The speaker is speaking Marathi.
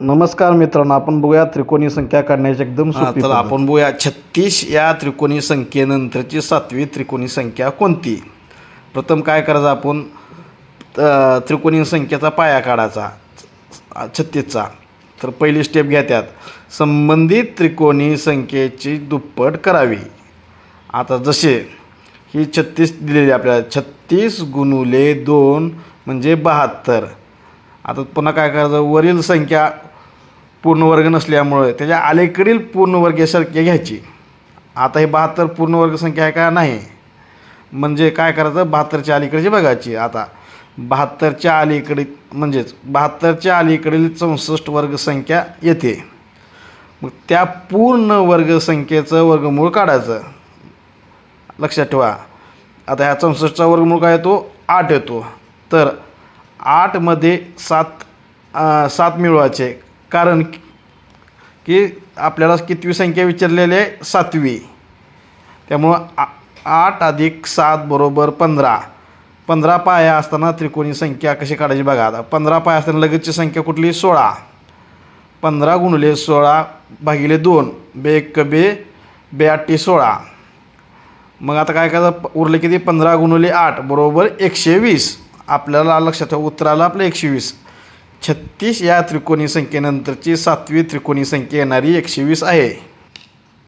नमस्कार मित्रांनो आपण बघूया त्रिकोणी संख्या काढण्याची एकदम सोपी तर पद्धत. आपण बघूया छत्तीस या त्रिकोणी संख्येनंतरची सातवी त्रिकोणी संख्या कोणती? प्रथम काय करायचं आपण? त्रिकोणी संख्येचा पाया काढायचा छत्तीसचा. तर पहिली स्टेप घ्या त्यात. संबंधित त्रिकोणी संख्येची दुप्पट करावी. आता जसे ही छत्तीस दिलेली आपल्याला. छत्तीस गुणुले दोन म्हणजे बहात्तर. आता पुन्हा काय करायचं? वरील संख्या पूर्णवर्ग नसल्यामुळं त्याच्या अलीकडील पूर्णवर्गीय संख्या घ्यायची. आता हे बहात्तर पूर्णवर्ग संख्या आहे का? नाही. म्हणजे काय करायचं? बहात्तरच्या अलीकडची बघायची. आता बहात्तरच्या अलीकडे म्हणजेच बहात्तरच्या अलीकडील चौसष्ट वर्गसंख्या येते. मग त्या पूर्ण वर्गसंख्येचं वर्गमूळ काढायचं. लक्षात ठेवा. आता ह्या चौसष्टचा वर्गमूळ काय येतो? आठ येतो. तर आठमध्ये सात सात मिळवायचे. कारण की आपल्याला कितवी संख्या विचारलेली आहे? सातवी. त्यामुळं आ आठ अधिक सात बरोबर पंधरा. पंधरा पाया असताना त्रिकोणी संख्या कशी काढायची बघा आता. पंधरा पाया असताना लगेचची संख्या कुठली? सोळा. पंधरा गुणले सोळा भागिले दोन. बे एक बे बे आठी सोळा. मग आता काय करायचं उरले किती? पंधरा गुणले आठ बरोबर एकशे वीस. आपल्याला लक्षात ठेवा उत्तराला आपलं एकशे वीस. छत्तीस या त्रिकोणी संख्येनंतरची सातवी त्रिकोणी संख्या येणारी एकशे वीस आहे.